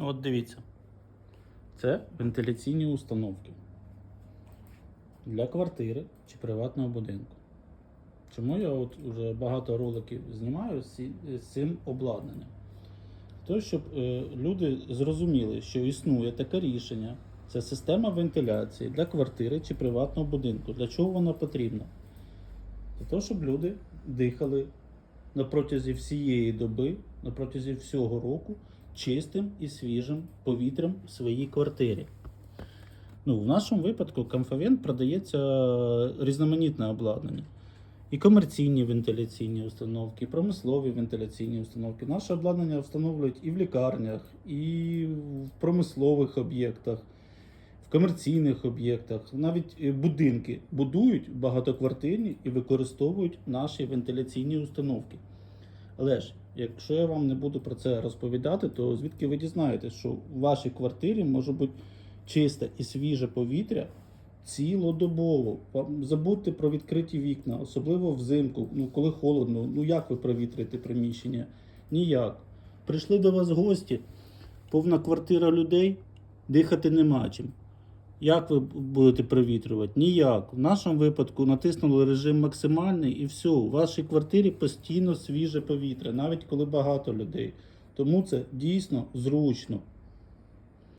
Ну, От дивіться. Це вентиляційні установки для квартири чи приватного будинку. Чому я от вже багато роликів знімаю з цим обладнанням? То, щоб е, люди зрозуміли, що існує таке рішення, це система вентиляції для квартири чи приватного будинку. Для чого вона потрібна? Для того, щоб люди дихали протязі всієї доби, протязі всього року чистим і свіжим повітрям в своїй квартирі. Ну, в нашому випадку Камфавен продається різноманітне обладнання. І комерційні вентиляційні установки, і промислові вентиляційні установки. Наше обладнання встановлюють і в лікарнях, і в промислових об'єктах, в комерційних об'єктах. Навіть е, будинки будують багатоквартирні і використовують наші вентиляційні установки. Але ж, якщо я вам не буду про це розповідати, то звідки ви дізнаєтесь, що в вашій квартирі може бути чисте і свіже повітря цілодобово. Забудьте про відкриті вікна, особливо взимку, ну коли холодно. Ну як ви провітрите приміщення? Ніяк. Прийшли до вас гості, повна квартира людей, дихати нема чим. Як ви будете провітрювати? Ніяк. В нашому випадку натиснули режим максимальний і все. У вашій квартирі постійно свіже повітря, навіть коли багато людей. Тому це дійсно зручно.